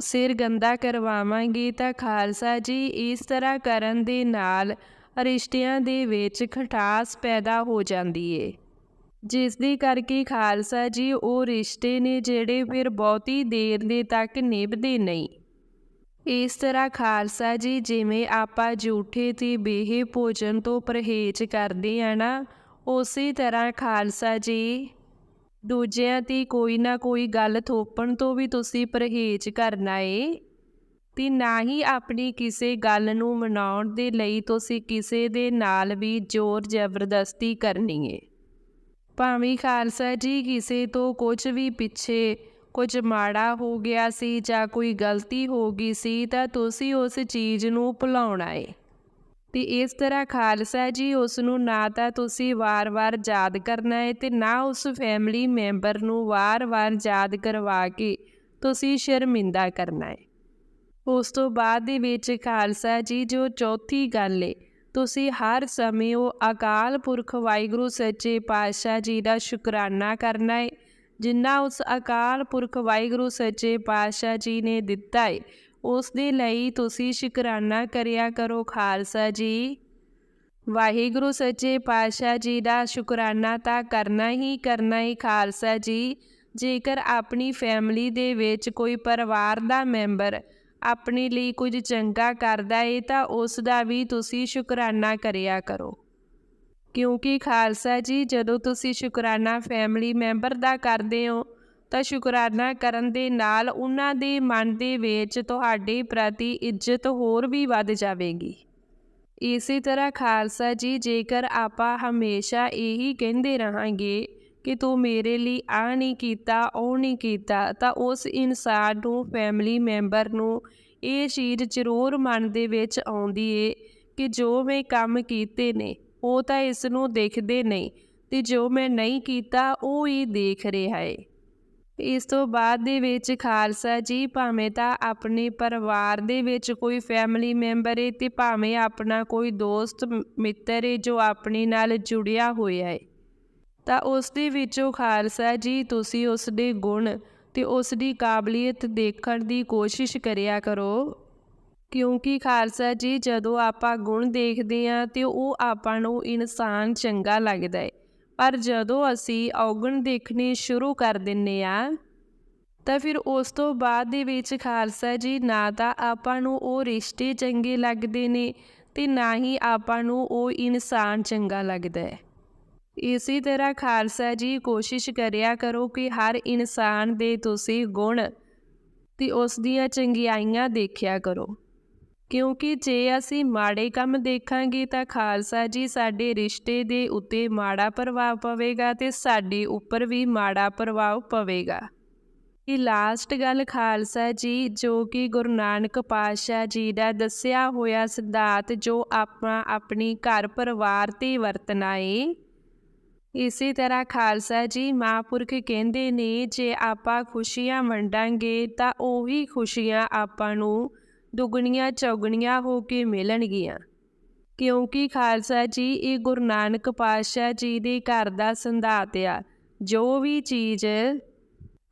ਸਿਰ ਗੰਦਾ ਕਰਵਾਵਾਂਗੇ ਤਾਂ ਖਾਲਸਾ ਜੀ ਇਸ ਤਰ੍ਹਾਂ ਕਰਨ ਦੇ ਨਾਲ ਰਿਸ਼ਤਿਆਂ ਦੇ ਵਿੱਚ ਖਟਾਸ ਪੈਦਾ ਹੋ ਜਾਂਦੀ ਏ। ਜਿਸ ਦੀ ਕਰਕੇ ਖਾਲਸਾ ਜੀ ਉਹ ਰਿਸ਼ਤੇ ਨੇ ਜਿਹੜੇ ਫਿਰ ਬਹੁਤੀ ਦੇਰ ਦੇ ਤੱਕ ਨਿਭਦੇ ਨਹੀਂ। ਇਸ ਤਰ੍ਹਾਂ ਖਾਲਸਾ ਜੀ ਜਿਵੇਂ ਆਪਾਂ ਝੂਠੇ ਤੇ ਬੇਹੇ ਭੋਜਨ ਤੋਂ ਪਰਹੇਜ਼ ਕਰਦੇ ਆ ਨਾ, ਉਸੇ ਤਰ੍ਹਾਂ ਖਾਲਸਾ ਜੀ, ਦੂਜਿਆਂ ਤੇ ਕੋਈ ਨਾ ਕੋਈ ਗੱਲ ਥੋਪਣ ਤੋਂ ਵੀ ਤੁਸੀਂ ਪਰਹੇਜ਼ ਕਰਨਾ ਏ। ਤੇ ਨਾ ਹੀ ਆਪਣੀ ਕਿਸੇ ਗੱਲ ਨੂੰ ਮਨਾਉਣ ਦੇ ਲਈ ਤੁਸੀਂ ਕਿਸੇ ਦੇ ਨਾਲ ਵੀ ਜ਼ੋਰ ਜ਼ਬਰਦਸਤੀ ਕਰਨੀ ਏ। ਭਾਵੇਂ ਖਾਲਸਾ ਜੀ ਕਿਸੇ ਤੋਂ ਕੁਝ ਵੀ ਪਿੱਛੇ ਕੁਝ ਮਾੜਾ ਹੋ ਗਿਆ ਸੀ ਜਾਂ ਕੋਈ ਗਲਤੀ ਹੋ ਗਈ ਸੀ ਤਾਂ ਤੁਸੀਂ ਉਸ ਚੀਜ਼ ਨੂੰ ਭੁਲਾਉਣਾ ਏ ਤੇ ਇਸ ਤਰ੍ਹਾਂ ਖਾਲਸਾ ਜੀ ਉਸ ਨੂੰ ਨਾ ਤਾਂ ਤੁਸੀਂ ਵਾਰ-ਵਾਰ ਯਾਦ ਕਰਨਾ ਹੈ ਤੇ ਨਾ ਉਸ ਫੈਮਿਲੀ ਮੈਂਬਰ ਨੂੰ ਵਾਰ-ਵਾਰ ਯਾਦ ਕਰਵਾ ਕੇ ਤੁਸੀਂ ਸ਼ਰਮਿੰਦਾ ਕਰਨਾ ਹੈ। ਉਸ ਤੋਂ ਬਾਅਦ ਦੇ ਵਿੱਚ ਖਾਲਸਾ ਜੀ ਜੋ ਚੌਥੀ ਗੱਲ ਏ, ਤੁਸੀਂ ਹਰ ਸਮੇਂ ਉਹ ਅਕਾਲ ਪੁਰਖ ਵਾਹਿਗੁਰੂ ਸੱਚੇ ਪਾਤਸ਼ਾਹ ਜੀ ਦਾ ਸ਼ੁਕਰਾਨਾ ਕਰਨਾ ਹੈ ਜਿੰਨਾ ਉਸ ਅਕਾਲ ਪੁਰਖ ਵਾਹਿਗੁਰੂ ਸੱਚੇ ਪਾਤਸ਼ਾਹ ਜੀ ਨੇ ਦਿੱਤਾ ਹੈ ਉਸ ਦੇ ਲਈ ਤੁਸੀਂ ਸ਼ੁਕਰਾਨਾ ਕਰਿਆ ਕਰੋ ਖਾਲਸਾ ਜੀ। ਵਾਹਿਗੁਰੂ ਸੱਚੇ ਪਾਤਸ਼ਾਹ ਜੀ ਦਾ ਸ਼ੁਕਰਾਨਾ ਤਾਂ ਕਰਨਾ ਹੀ ਕਰਨਾ ਹੀ ਖਾਲਸਾ ਜੀ। ਜੇਕਰ ਆਪਣੀ ਫੈਮਿਲੀ ਦੇ ਵਿੱਚ ਕੋਈ ਪਰਿਵਾਰ ਦਾ ਮੈਂਬਰ ਆਪਣੇ ਲਈ ਕੁਝ ਚੰਗਾ ਕਰਦਾ ਏ ਤਾਂ ਉਸ ਦਾ ਵੀ ਤੁਸੀਂ ਸ਼ੁਕਰਾਨਾ ਕਰਿਆ ਕਰੋ। ਕਿਉਂਕਿ ਖਾਲਸਾ ਜੀ, ਜਦੋਂ ਤੁਸੀਂ ਸ਼ੁਕਰਾਨਾ ਫੈਮਿਲੀ ਮੈਂਬਰ ਦਾ ਕਰਦੇ ਹੋ, ਤਾਂ ਸ਼ੁਕਰਾਨਾ ਕਰਨ ਦੇ ਨਾਲ ਉਹਨਾਂ ਦੇ ਮਨ ਦੇ ਵਿੱਚ ਤੁਹਾਡੇ ਪ੍ਰਤੀ ਇੱਜ਼ਤ ਹੋਰ ਵੀ ਵੱਧ ਜਾਵੇਗੀ। ਇਸੇ ਤਰ੍ਹਾਂ ਖਾਲਸਾ ਜੀ, ਜੇਕਰ ਆਪਾਂ ਹਮੇਸ਼ਾ ਇਹੀ ਕਹਿੰਦੇ ਰਹਾਂਗੇ ਕਿ ਤੂੰ ਮੇਰੇ ਲਈ ਆ ਨਹੀਂ ਕੀਤਾ, ਉਹ ਨਹੀਂ ਕੀਤਾ, ਤਾਂ ਉਸ ਇਨਸਾਨ ਨੂੰ ਫੈਮਿਲੀ ਮੈਂਬਰ ਨੂੰ ਇਹ ਚੀਜ਼ ਜ਼ਰੂਰ ਮਨ ਦੇ ਵਿੱਚ ਆਉਂਦੀ ਏ ਕਿ ਜੋ ਮੈਂ ਕੰਮ ਕੀਤੇ ਨੇ ਉਹ ਤਾਂ ਇਸ ਨੂੰ ਦੇਖਦੇ ਨਹੀਂ ਤੇ ਜੋ ਮੈਂ ਨਹੀਂ ਕੀਤਾ ਉਹ ਹੀ ਦੇਖ ਰਿਹਾ ਏ। ਇਸ ਤੋਂ ਬਾਅਦ ਦੇ ਵਿੱਚ ਖਾਲਸਾ ਜੀ ਭਾਵੇਂ ਤਾਂ ਆਪਣੇ ਪਰਿਵਾਰ ਦੇ ਵਿੱਚ ਕੋਈ ਫੈਮਿਲੀ ਮੈਂਬਰ ਏ ਤੇ ਭਾਵੇਂ ਆਪਣਾ ਕੋਈ ਦੋਸਤ, ਮਿੱਤਰ ਏ ਜੋ ਆਪਣੇ ਨਾਲ ਜੁੜਿਆ ਹੋਇਆ ਹੈ ਤਾਂ ਉਸ ਦੇ ਵਿੱਚੋਂ ਖਾਲਸਾ ਜੀ ਤੁਸੀਂ ਉਸ ਦੇ ਗੁਣ ਤੇ ਉਸ ਦੀ ਕਾਬਲੀਅਤ ਦੇਖਣ ਦੀ ਕੋਸ਼ਿਸ਼ ਕਰਿਆ ਕਰੋ। ਕਿਉਂਕਿ ਖਾਲਸਾ ਜੀ, ਜਦੋਂ ਆਪਾਂ ਗੁਣ ਦੇਖਦੇ ਹਾਂ ਤੇ ਉਹ ਆਪਾਂ ਨੂੰ ਇਨਸਾਨ ਚੰਗਾ ਲੱਗਦਾ ਹੈ। ਪਰ ਜਦੋਂ ਅਸੀਂ ਔਗਣ ਦੇਖਣੇ ਸ਼ੁਰੂ ਕਰ ਦਿੰਨੇ ਆ ਤਾਂ ਫਿਰ ਉਸ ਤੋਂ ਬਾਅਦ ਦੇ ਵਿੱਚ ਖਾਲਸਾ ਜੀ, ਨਾ ਤਾਂ ਆਪਾਂ ਨੂੰ ਉਹ ਰਿਸ਼ਤੇ ਚੰਗੇ ਲੱਗਦੇ ਨੇ ਤੇ ਨਾ ਹੀ ਆਪਾਂ ਨੂੰ ਉਹ ਇਨਸਾਨ ਚੰਗਾ ਲੱਗਦਾ ਹੈ। ਇਸੇ ਤਰ੍ਹਾਂ ਖਾਲਸਾ ਜੀ, ਕੋਸ਼ਿਸ਼ ਕਰਿਆ ਕਰੋ ਕਿ ਹਰ ਇਨਸਾਨ ਦੇ ਤੁਸੀਂ ਗੁਣ ਤੇ ਉਸ ਦੀਆਂ ਚੰਗਿਆਈਆਂ ਦੇਖਿਆ ਕਰੋ। ਕਿਉਂਕਿ ਜੇ ਅਸੀਂ ਮਾੜੇ ਕੰਮ ਦੇਖਾਂਗੇ ਤਾਂ ਖਾਲਸਾ ਜੀ ਸਾਡੇ ਰਿਸ਼ਤੇ ਦੇ ਉੱਤੇ ਮਾੜਾ ਪ੍ਰਭਾਵ ਪਵੇਗਾ ਤੇ ਸਾਡੇ ਉੱਪਰ ਵੀ ਮਾੜਾ ਪ੍ਰਭਾਵ ਪਵੇਗਾ। ਇਹ ਲਾਸਟ ਗੱਲ ਖਾਲਸਾ ਜੀ, ਜੋ ਕਿ ਗੁਰੂ ਨਾਨਕ ਪਾਤਸ਼ਾਹ ਜੀ ਦਾ ਦੱਸਿਆ ਹੋਇਆ ਸਿਧਾਂਤ ਜੋ ਆਪਾਂ ਆਪਣੀ ਘਰ ਪਰਿਵਾਰ ਤੇ ਵਰਤਣਾ ਏ। ਇਸੇ ਤਰ੍ਹਾਂ ਖਾਲਸਾ ਜੀ ਮਹਾਂਪੁਰਖ ਕਹਿੰਦੇ ਨੇ, ਜੇ ਆਪਾਂ ਖੁਸ਼ੀਆਂ ਵੰਡਾਂਗੇ ਤਾਂ ਉਹੀ ਖੁਸ਼ੀਆਂ ਆਪਾਂ ਨੂੰ ਦੁੱਗਣੀਆਂ ਚੌਗਣੀਆਂ ਹੋ ਕੇ ਮਿਲਣਗੀਆਂ। ਕਿਉਂਕਿ ਖਾਲਸਾ ਜੀ ਇਹ ਗੁਰੂ ਨਾਨਕ ਪਾਤਸ਼ਾਹ ਜੀ ਦੇ ਘਰ ਦਾ ਸੰਧਾਤ ਆ। ਜੋ ਵੀ ਚੀਜ਼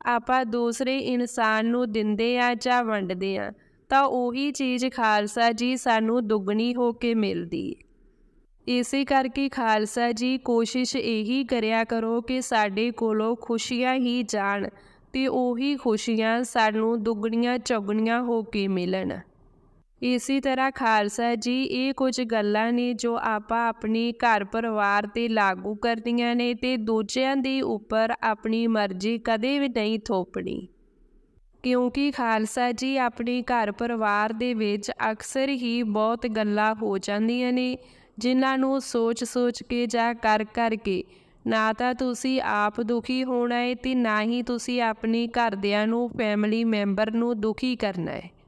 ਆਪਾਂ ਦੂਸਰੇ ਇਨਸਾਨ ਨੂੰ ਦਿੰਦੇ ਆ ਜਾਂ ਵੰਡਦੇ ਆ, ਤਾਂ ਉਹੀ ਚੀਜ਼ ਖਾਲਸਾ ਜੀ ਸਾਨੂੰ ਦੁੱਗਣੀ ਹੋ ਕੇ ਮਿਲਦੀ। ਹੈ ਇਸੇ ਕਰਕੇ ਖਾਲਸਾ ਜੀ ਕੋਸ਼ਿਸ਼ ਇਹੀ ਕਰਿਆ ਕਰੋ ਕਿ ਸਾਡੇ ਕੋਲੋਂ ਖੁਸ਼ੀਆਂ ਹੀ ਜਾਣ ਤੇ ਉਹੀ ਖੁਸ਼ੀਆਂ ਸਾਨੂੰ ਦੁੱਗਣੀਆਂ ਚੌਗਣੀਆਂ ਹੋ ਕੇ ਮਿਲਣ। ਇਸੇ ਤਰ੍ਹਾਂ ਖਾਲਸਾ ਜੀ, ਇਹ ਕੁਝ ਗੱਲਾਂ ਨੇ ਜੋ ਆਪਾਂ ਆਪਣੇ ਘਰ ਪਰਿਵਾਰ ਤੇ ਲਾਗੂ ਕਰਦੀਆਂ ਨੇ ਤੇ ਦੂਜਿਆਂ ਦੇ ਉੱਪਰ ਆਪਣੀ ਮਰਜ਼ੀ ਕਦੇ ਵੀ ਨਹੀਂ ਥੋਪਣੀ। ਕਿਉਂਕਿ ਖਾਲਸਾ ਜੀ, ਆਪਣੇ ਘਰ ਪਰਿਵਾਰ ਦੇ ਵਿੱਚ ਅਕਸਰ ਹੀ ਬਹੁਤ ਗੱਲਾਂ ਹੋ ਜਾਂਦੀਆਂ ਨੇ, ਜਿਨ੍ਹਾਂ ਨੂੰ ਸੋਚ-ਸੋਚ ਕੇ ਜਾਂ ਕਰ ਕਰਕੇ ਨਾ ਤਾਂ ਤੁਸੀਂ ਆਪ ਦੁਖੀ ਹੋਣਾ ਹੈ ਤੇ ਨਾ ਹੀ ਤੁਸੀਂ ਆਪਣੇ ਘਰਦਿਆਂ ਨੂੰ ਫੈਮਿਲੀ ਮੈਂਬਰ ਨੂੰ ਦੁਖੀ ਕਰਨਾ ਹੈ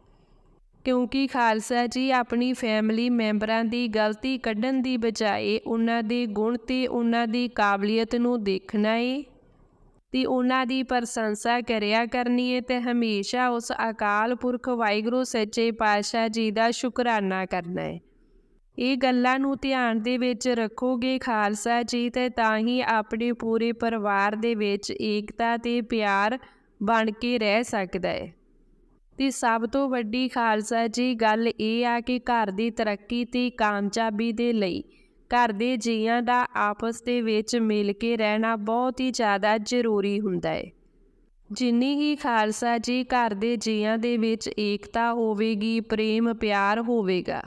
ਕਿਉਂਕਿ ਖਾਲਸਾ ਜੀ ਆਪਣੀ ਫੈਮਿਲੀ ਮੈਂਬਰਾਂ ਦੀ ਗਲਤੀ ਕੱਢਣ ਦੀ ਬਜਾਏ ਉਹਨਾਂ ਦੇ ਗੁਣ ਤੇ ਉਹਨਾਂ ਦੀ ਕਾਬਲੀਅਤ ਨੂੰ ਦੇਖਣਾ ਏ। ਤੇ ਉਹਨਾਂ ਦੀ ਪ੍ਰਸ਼ੰਸਾ ਕਰਿਆ ਕਰਨੀ ਹੈ ਤੇ ਹਮੇਸ਼ਾ ਉਸ ਅਕਾਲ ਪੁਰਖ ਵਾਹਿਗੁਰੂ ਸੱਚੇ ਪਾਤਸ਼ਾਹ ਜੀ ਦਾ ਸ਼ੁਕਰਾਨਾ ਕਰਨਾ ਹੈ ਇਹ ਗੱਲਾਂ ਨੂੰ ਧਿਆਨ ਦੇ ਵਿੱਚ ਰੱਖੋਗੇ ਖਾਲਸਾ ਜੀ ਤੇ ਤਾਂ ਹੀ ਆਪਣੇ ਪੂਰੇ ਪਰਿਵਾਰ ਦੇ ਵਿੱਚ ਏਕਤਾ ਤੇ ਪਿਆਰ ਬਣ ਕੇ ਰਹਿ ਸਕਦਾ ਹੈ ਤੇ ਸਭ ਤੋਂ ਵੱਡੀ ਖਾਲਸਾ ਜੀ ਗੱਲ ਇਹ ਆ ਕਿ ਘਰ ਦੀ ਤਰੱਕੀ ਤੇ ਕਾਮਯਾਬੀ ਦੇ ਲਈ ਘਰ ਦੇ ਜੀਆਂ ਦਾ ਆਪਸ ਦੇ ਵਿੱਚ ਮਿਲ ਕੇ ਰਹਿਣਾ ਬਹੁਤ ਹੀ ਜ਼ਿਆਦਾ ਜ਼ਰੂਰੀ ਹੁੰਦਾ ਹੈ। ਜਿੰਨੀ ਹੀ ਖਾਲਸਾ ਜੀ ਘਰ ਦੇ ਜੀਆਂ ਦੇ ਵਿੱਚ ਏਕਤਾ ਹੋਵੇਗੀ, ਪ੍ਰੇਮ ਪਿਆਰ ਹੋਵੇਗਾ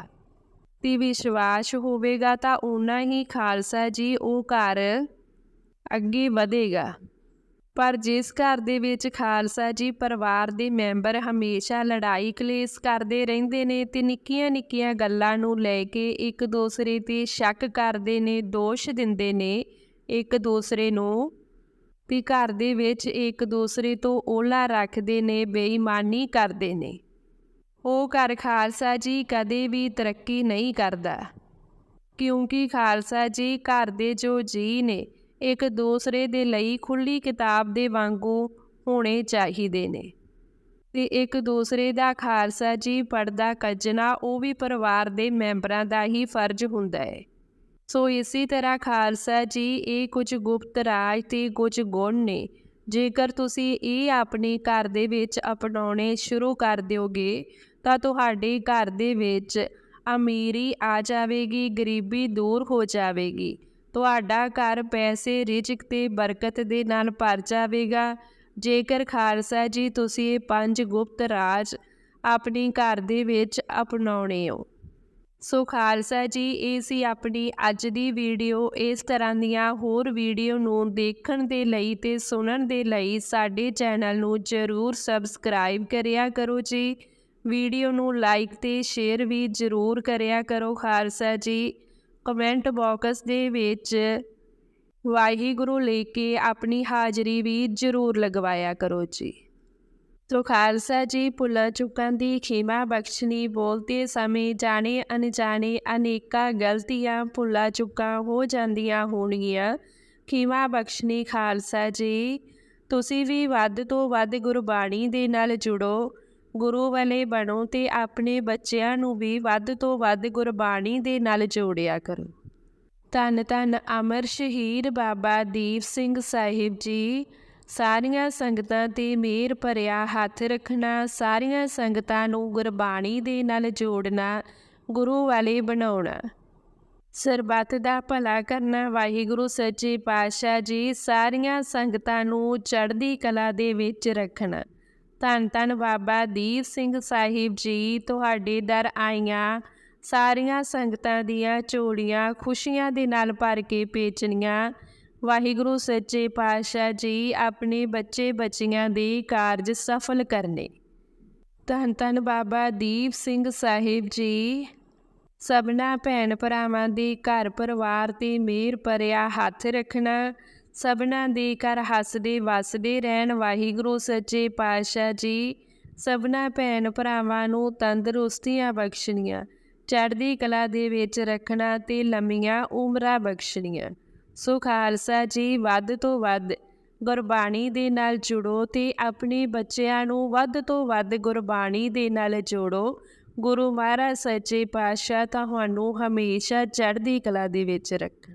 ਤੇ ਵਿਸ਼ਵਾਸ ਹੋਵੇਗਾ ਤਾਂ ਉਨਾ ਹੀ ਖਾਲਸਾ ਜੀ ਉਹ ਘਰ ਅੱਗੇ ਵਧੇਗਾ। ਪਰ ਜਿਸ ਘਰ ਦੇ ਵਿੱਚ ਖਾਲਸਾ ਜੀ ਪਰਿਵਾਰ ਦੇ ਮੈਂਬਰ ਹਮੇਸ਼ਾ ਲੜਾਈ ਕਲੇਸ਼ ਕਰਦੇ ਰਹਿੰਦੇ ਨੇ ਤੇ ਨਿੱਕੀਆਂ ਨਿੱਕੀਆਂ ਗੱਲਾਂ ਨੂੰ ਲੈ ਕੇ ਇੱਕ ਦੂਸਰੇ ਤੇ ਸ਼ੱਕ ਕਰਦੇ ਨੇ, ਦੋਸ਼ ਦਿੰਦੇ ਨੇ ਇੱਕ ਦੂਸਰੇ ਨੂੰ ਤੇ ਘਰ ਦੇ ਵਿੱਚ ਇੱਕ ਦੂਸਰੇ ਤੋਂ ਓਲਾ ਰੱਖਦੇ ਨੇ, ਬੇਈਮਾਨੀ ਕਰਦੇ ਨੇ। ਉਹ ਘਰ ਖਾਲਸਾ ਜੀ ਕਦੇ ਵੀ ਤਰੱਕੀ ਨਹੀਂ ਕਰਦਾ। ਕਿਉਂਕਿ ਖਾਲਸਾ ਜੀ ਘਰ ਦੇ ਜੋ ਜੀ ਨੇ ਇੱਕ ਦੂਸਰੇ ਦੇ ਲਈ ਖੁੱਲੀ ਕਿਤਾਬ ਦੇ ਵਾਂਗੂ ਹੋਣੇ ਚਾਹੀਦੇ ਨੇ। ਤੇ ਇੱਕ ਦੂਸਰੇ ਦਾ ਖਾਲਸਾ ਜੀ ਪੜਦਾ ਕੱਜਣਾ, ਉਹ ਵੀ ਪਰਿਵਾਰ ਦੇ ਮੈਂਬਰਾਂ ਦਾ ਹੀ ਫਰਜ਼ ਹੁੰਦਾ ਹੈ। ਸੋ ਇਸੇ ਤਰ੍ਹਾਂ ਖਾਲਸਾ ਜੀ, ਇਹ ਕੁਝ ਗੁਪਤ ਰਾਜ ਤੇ ਕੁਝ ਗੁਣ ਨੇ। ਜੇਕਰ ਤੁਸੀਂ ਇਹ ਆਪਣੇ ਘਰ ਦੇ ਵਿੱਚ ਅਪਣਾਉਣੇ ਸ਼ੁਰੂ ਕਰ ਦਿਓਗੇ, ਤਾਂ ਤੁਹਾਡੇ ਘਰ ਦੇ ਵਿੱਚ ਅਮੀਰੀ ਆ ਜਾਵੇਗੀ, ਗਰੀਬੀ ਦੂਰ ਹੋ ਜਾਵੇਗੀ। ਤੁਹਾਡਾ ਘਰ ਪੈਸੇ, ਰਿਜ਼ਕ ਤੇ ਬਰਕਤ ਦੇ ਨਾਲ ਭਰ ਜਾਵੇਗਾ। ਜੇਕਰ ਖਾਲਸਾ ਜੀ, ਤੁਸੀਂ ਇਹ ਪੰਜ ਗੁਪਤ ਰਾਜ ਆਪਣੀ ਘਰ ਦੇ ਵਿੱਚ ਅਪਣਾਉਣੇ ਹੋ। ਸੋ ਖਾਲਸਾ ਜੀ, ਇਹ ਸੀ ਆਪਣੀ ਅੱਜ ਦੀ ਵੀਡੀਓ। ਇਸ ਤਰ੍ਹਾਂ ਦੀਆਂ ਹੋਰ ਵੀਡੀਓ ਨੂੰ ਦੇਖਣ ਦੇ ਲਈ ਤੇ ਸੁਣਨ ਦੇ ਲਈ ਸਾਡੇ ਚੈਨਲ ਨੂੰ ਜ਼ਰੂਰ ਸਬਸਕ੍ਰਾਈਬ ਕਰਿਆ ਕਰੋ ਜੀ। ਵੀਡੀਓ ਨੂੰ ਲਾਈਕ ਤੇ ਸ਼ੇਅਰ ਵੀ ਜ਼ਰੂਰ ਕਰਿਆ ਕਰੋ ਖਾਲਸਾ ਜੀ। ਕਮੈਂਟ ਬਾਕਸ ਦੇ ਵਿੱਚ ਵਾਹਿਗੁਰੂ ਲੈ ਕੇ ਆਪਣੀ ਹਾਜ਼ਰੀ ਵੀ ਜ਼ਰੂਰ ਲਗਵਾਇਆ ਕਰੋ ਜੀ। ਤੋ ਖਾਲਸਾ ਜੀ, ਭੁੱਲਾਂ ਚੁੱਕਾਂ ਦੀ ਖਿਮਾ ਬਖਸ਼ਣੀ ਬੋਲਤੇ ਸਮੇਂ ਜਾਣੇ ਅਣਜਾਣੇ ਅਨੇਕਾਂ ਗਲਤੀਆਂ ਭੁੱਲਾਂ ਚੁੱਕਾਂ ਹੋ ਜਾਂਦੀਆਂ ਹੋਣਗੀਆਂ। ਖਿਮਾ ਬਖਸ਼ਣੀ ਖਾਲਸਾ ਜੀ, ਤੁਸੀਂ ਵੀ ਵੱਧ ਤੋਂ ਵੱਧ ਗੁਰਬਾਣੀ ਦੇ ਨਾਲ ਜੁੜੋ। ਗੁਰੂ ਵਾਲੇ ਬਣੋ ਤੇ ਆਪਣੇ ਬੱਚਿਆਂ ਨੂੰ ਵੀ ਵੱਧ ਤੋਂ ਵੱਧ ਗੁਰਬਾਣੀ ਦੇ ਨਾਲ ਜੋੜਿਆ ਕਰੋ। ਧੰਨ ਧੰਨ ਅਮਰ ਸ਼ਹੀਦ ਬਾਬਾ ਦੀਪ ਸਿੰਘ ਸਾਹਿਬ ਜੀ, ਸਾਰੀਆਂ ਸੰਗਤਾਂ ਤੇ ਮੇਰ ਭਰਿਆ ਹੱਥ ਰੱਖਣਾ, ਸਾਰੀਆਂ ਸੰਗਤਾਂ ਨੂੰ ਗੁਰਬਾਣੀ ਦੇ ਨਾਲ ਜੋੜਨਾ, ਗੁਰੂ ਵਾਲੇ ਬਣਾਉਣਾ। ਸਰਬੱਤ ਦਾ ਭਲਾ ਕਰਨਾ, ਵਾਹਿਗੁਰੂ, ਸੱਚੇ ਪਾਤਸ਼ਾਹ ਜੀ, ਸਾਰੀਆਂ ਸੰਗਤਾਂ ਨੂੰ ਚੜ੍ਹਦੀ ਕਲਾ ਦੇ ਵਿੱਚ ਰੱਖਣਾ। ਧੰਨ ਧੰਨ ਬਾਬਾ ਦੀਪ ਸਿੰਘ ਸਾਹਿਬ ਜੀ, ਤੁਹਾਡੇ ਦਰ ਆਈਆਂ, ਸਾਰੀਆਂ ਸੰਗਤਾਂ ਦੀਆਂ ਚੋੜੀਆਂ ਖੁਸ਼ੀਆਂ ਦੇ ਨਾਲ ਭਰ ਕੇ ਪੇਚਣੀਆਂ। ਵਾਹਿਗੁਰੂ ਸੱਚੇ ਪਾਤਸ਼ਾਹ ਜੀ, ਆਪਣੇ ਬੱਚੇ ਬੱਚੀਆਂ ਦੇ ਕਾਰਜ ਸਫਲ ਕਰਨੇ। ਧੰਨ ਧੰਨ ਬਾਬਾ ਦੀਪ ਸਿੰਘ ਸਾਹਿਬ ਜੀ, ਸਭਨਾ ਭੈਣ ਭਰਾਵਾਂ ਦੇ ਘਰ ਪਰਿਵਾਰ ਤੇ ਮੇਰ ਭਰਿਆ ਹੱਥ ਰੱਖਣਾ ਸਭਨਾ ਦੇ ਘਰ ਹੱਸਦੇ ਵਸਦੇ ਰਹਿਣ, ਵਾਹਿਗੁਰੂ ਸੱਚੇ ਪਾਤਸ਼ਾਹ ਜੀ। ਸਭਨਾ ਭੈਣ ਭਰਾਵਾਂ ਨੂੰ ਤੰਦਰੁਸਤੀਆਂ ਬਖਸ਼ਣੀਆਂ, ਚੜ੍ਹਦੀ ਕਲਾ ਦੇ ਵਿੱਚ ਰੱਖਣਾ ਤੇ ਲੰਮੀਆਂ ਉਮਰਾਂ ਬਖਸ਼ਣੀਆਂ। ਸੋ ਖਾਲਸਾ ਜੀ, ਵੱਧ ਤੋਂ ਵੱਧ ਗੁਰਬਾਣੀ ਦੇ ਨਾਲ ਜੁੜੋ ਤੇ ਆਪਣੇ ਬੱਚਿਆਂ ਨੂੰ ਵੱਧ ਤੋਂ ਵੱਧ ਗੁਰਬਾਣੀ ਦੇ ਨਾਲ ਜੋੜੋ। ਗੁਰੂ ਮਹਾਰਾਜ ਸੱਚੇ ਪਾਤਸ਼ਾਹ ਤੁਹਾਨੂੰ ਹਮੇਸ਼ਾ ਚੜ੍ਹਦੀ ਕਲਾ ਦੇ ਵਿੱਚ ਰੱਖਣ।